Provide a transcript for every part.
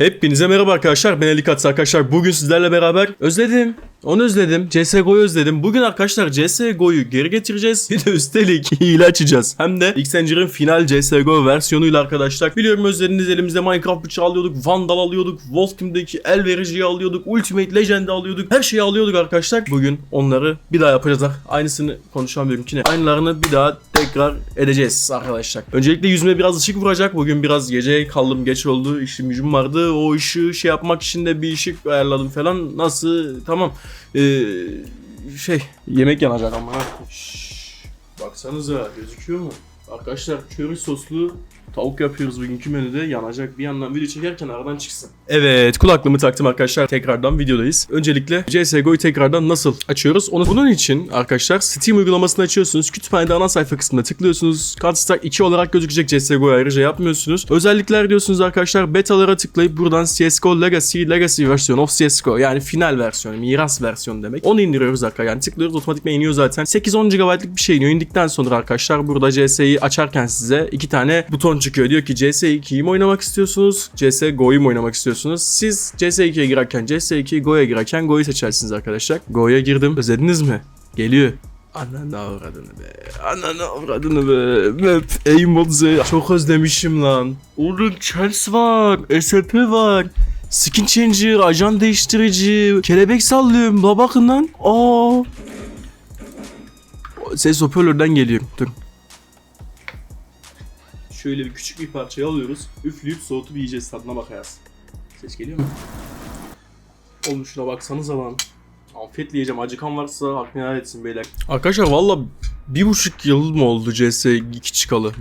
Hepinize merhaba arkadaşlar. Ben Ali Katz arkadaşlar. Bugün sizlerle beraber özledim. Onu özledim. CSGO'yu özledim. Bugün arkadaşlar CSGO'yu geri getireceğiz. Bir de üstelik hile açacağız. Hem de Xanger'ın final CSGO versiyonuyla arkadaşlar. Biliyorum özlediniz elimizde Minecraft bıçağı alıyorduk. Vandal alıyorduk. Wolf Team'deki el vericiyi alıyorduk. Ultimate Legend'i alıyorduk. Her şeyi alıyorduk arkadaşlar. Bugün onları bir daha yapacağız. Aynısını konuşamıyorum ki ne. Aynılarını bir daha tekrar edeceğiz arkadaşlar. Öncelikle yüzüme biraz ışık vuracak. Bugün biraz gece kaldım geç oldu. İşim gücüm vardı. O ışığı şey yapmak için de bir ışık ayarladım falan. Nasıl? Tamam. Ee, şey yemek yanacak ama. Baksanıza gözüküyor mu? Arkadaşlar köri soslu tavuk yapıyoruz bugünkü menüde. Yanacak bir yandan video çekerken aradan çıksın. Evet kulaklığımı taktım arkadaşlar. Tekrardan videodayız. Öncelikle CSGO'yu tekrardan nasıl açıyoruz? Onu bunun için arkadaşlar Steam uygulamasını açıyorsunuz. Kütüphanede ana sayfa kısmına tıklıyorsunuz. Counter Strike 2 olarak gözükecek CSGO'yu ayrıca yapmıyorsunuz. Özellikler diyorsunuz arkadaşlar. Betalara tıklayıp buradan CSGO Legacy, Legacy versiyon of CSGO yani final versiyonu, miras versiyonu demek. Onu indiriyoruz arkadaşlar. Yani tıklıyoruz otomatikman iniyor zaten. 8-10 GB'lık bir şey iniyor. İndikten sonra arkadaşlar burada CS'yi açarken size iki tane buton çıkıyor. Diyor ki CS2'yi mi oynamak istiyorsunuz? CSGO'yu mu oynamak istiyorsunuz? Siz CS2'ye girerken CS2'yi Go'ya girerken Go'yu seçersiniz arkadaşlar. Go'ya girdim. Özlediniz mi? Geliyor. Ananı avradını be. Ananı avradını be. Map, aimbot Z. Çok özlemişim lan. Oğlum Chels var. SP var. Skin changer, ajan değiştirici, kelebek sallıyorum. La bakın lan. Aa. Ses hoparlörden geliyor. Dur. Şöyle bir küçük bir parçayı alıyoruz. Üfleyip soğutup yiyeceğiz. Tadına bakacağız. Ses geliyor mu? Oğlum şuna baksanıza lan. Afiyetle yiyeceğim. Acıkan varsa hakkını helal etsin beyler. Arkadaşlar valla bir buçuk yıl mı oldu CS2 çıkalı?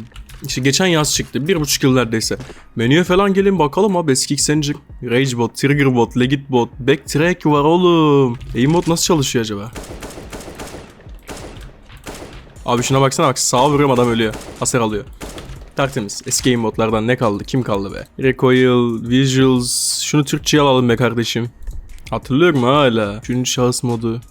İşte geçen yaz çıktı. Bir buçuk yıl neredeyse. Menüye falan gelin bakalım abi. Eski Xenger, Ragebot, Triggerbot, Legitbot, Backtrack var oğlum. Aimbot nasıl çalışıyor acaba? Abi şuna baksana bak sağa vuruyorum adam ölüyor. Hasar alıyor. Tertemiz. Eski aimbotlardan ne kaldı? Kim kaldı be? Recoil, Visuals. Şunu Türkçe'ye alalım be kardeşim. Hatırlıyorum hala. Üçüncü şahıs modu.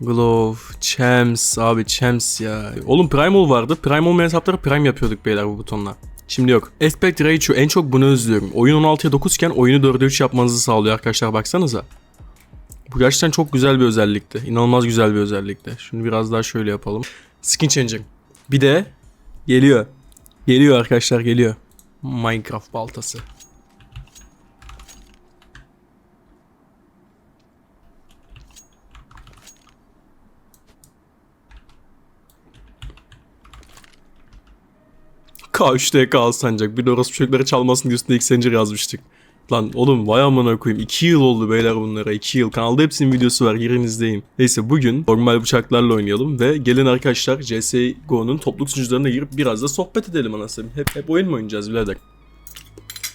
Glove, Champs, abi Champs ya. Oğlum Primal vardı. Primal olmayan hesapları Prime yapıyorduk beyler bu butonla. Şimdi yok. Aspect Ratio en çok bunu özlüyorum. Oyun 16'ya 9 iken oyunu 4'e 3 yapmanızı sağlıyor arkadaşlar baksanıza. Bu gerçekten çok güzel bir özellikti. İnanılmaz güzel bir özellikti. Şunu biraz daha şöyle yapalım. Skin Changing. Bir de geliyor. Geliyor arkadaşlar geliyor. Minecraft baltası. K3'te alsancak. Bir de orası çocukları çalmasın diye üstünde Xenger yazmıştık. Lan oğlum vay amına koyayım. 2 yıl oldu beyler bunlara. 2 yıl. Kanalda hepsinin videosu var. Girin izleyin. Neyse bugün normal bıçaklarla oynayalım ve gelin arkadaşlar CSGO'nun topluluk sunucularına girip biraz da sohbet edelim anasını. Hep, hep oyun mu oynayacağız birader?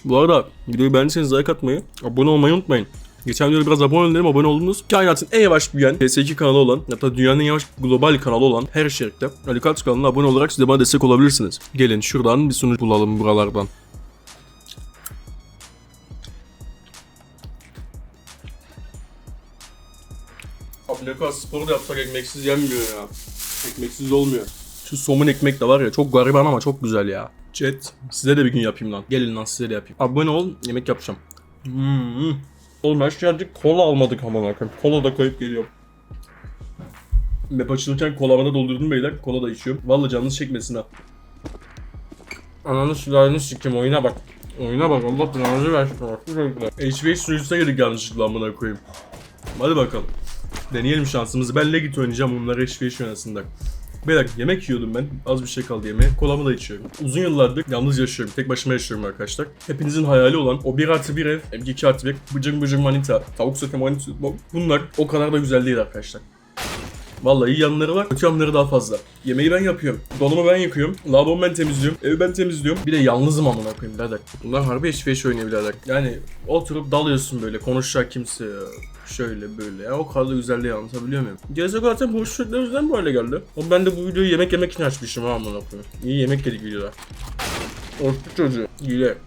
Bu arada videoyu beğendiyseniz like atmayı, abone olmayı unutmayın. Geçen videoda biraz abone dedim, abone oldunuz. Kainatın en yavaş büyüyen PS2 kanalı olan, hatta dünyanın en yavaş global kanalı olan her içerikte Ali Katz kanalına abone olarak siz de bana destek olabilirsiniz. Gelin şuradan bir sunucu bulalım buralardan. Kadar sporu da yapsak ekmeksiz yenmiyor ya. Ekmeksiz olmuyor. Şu somun ekmek de var ya çok gariban ama çok güzel ya. Chat size de bir gün yapayım lan. Gelin lan size de yapayım. Abone olun yemek yapacağım. Hmm. Oğlum her şeycik kola almadık aman akım. Kola da koyup geliyorum. Map açılırken kolamı doldurdum beyler. Kola da içiyorum. Vallahi canınız çekmesin ha. Ananı sülaleni sikim oyuna bak. Oyuna bak Allah belanı versin bak bu çocuklar. HVH sunucusuna girdik yanlışlıkla amına koyayım. Hadi bakalım. Deneyelim şansımızı. Ben Legit oynayacağım bunlar HVH oynasınlar. Beyler yemek yiyordum ben. Az bir şey kaldı yemeğe. Kolamı da içiyorum. Uzun yıllardır yalnız yaşıyorum. Tek başıma yaşıyorum arkadaşlar. Hepinizin hayali olan o 1 artı 1 ev, hem 2 artı 1, bıcır bıcır manita, tavuk sote manita. Bunlar o kadar da güzel değil arkadaşlar. Vallahi iyi yanları var, kötü yanları daha fazla. Yemeği ben yapıyorum. Donumu ben yıkıyorum. Lavabomu ben temizliyorum. Evi ben temizliyorum. Bir de yalnızım amına koyayım birader. Bunlar harbi HVH oynuyor birader. Yani oturup dalıyorsun böyle. Konuşacak kimse yok. Şöyle böyle ya o kadar da güzelliği anlatabiliyor muyum? CSGO zaten bu çocuklar yüzünden bu hale geldi. O ben de bu videoyu yemek yemek için açmışım ha amına koyayım. İyi yemek yedik videoda. Orospu çocuğu. Hile.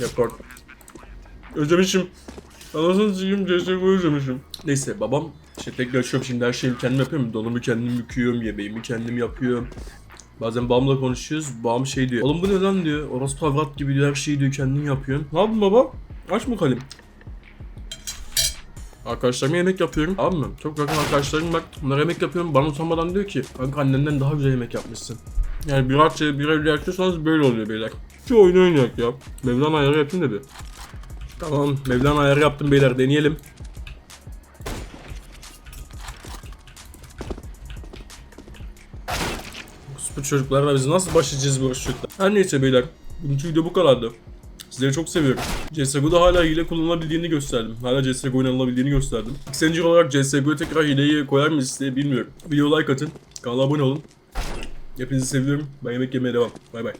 Yapar. Özlemişim. Anasını sikeyim CSGO'yu özlemişim. Neyse babam işte tekrar açıyorum şimdi her şeyi kendim yapıyorum. Donumu kendim yıkıyorum, yemeğimi kendim yapıyorum. Bazen babamla konuşuyoruz. Babam şey diyor. Oğlum bu ne lan diyor. Orospu avrat gibi diyor. Her şeyi diyor kendin yapıyorsun. Ne yaptın baba? Aç mı kalayım? Arkadaşlarıma yemek yapıyorum. Abi mi? Çok yakın arkadaşlarım bak. Bunlara yemek yapıyorum. Bana utanmadan diyor ki. Kanka annenden daha güzel yemek yapmışsın. Yani bir rahatça bir evli yaşıyorsanız böyle oluyor beyler. Şu oyunu oynayak ya. Mevlana ayarı yapayım da. Tamam. Mevlana ayarı yaptım beyler. Deneyelim. Bu çocuklarla biz nasıl başlayacağız bu çocuklar? Her neyse beyler. Bugünkü video bu kadardı. Sizleri çok seviyorum. CSGO'da hala hile kullanılabildiğini gösterdim. Hala CSGO oynanabildiğini gösterdim. Xencir olarak CSGO'ya tekrar hileyi koyar mıyız diye bilmiyorum. Video like atın. Kanala abone olun. Hepinizi seviyorum. Ben yemek yemeye devam. Bay bay.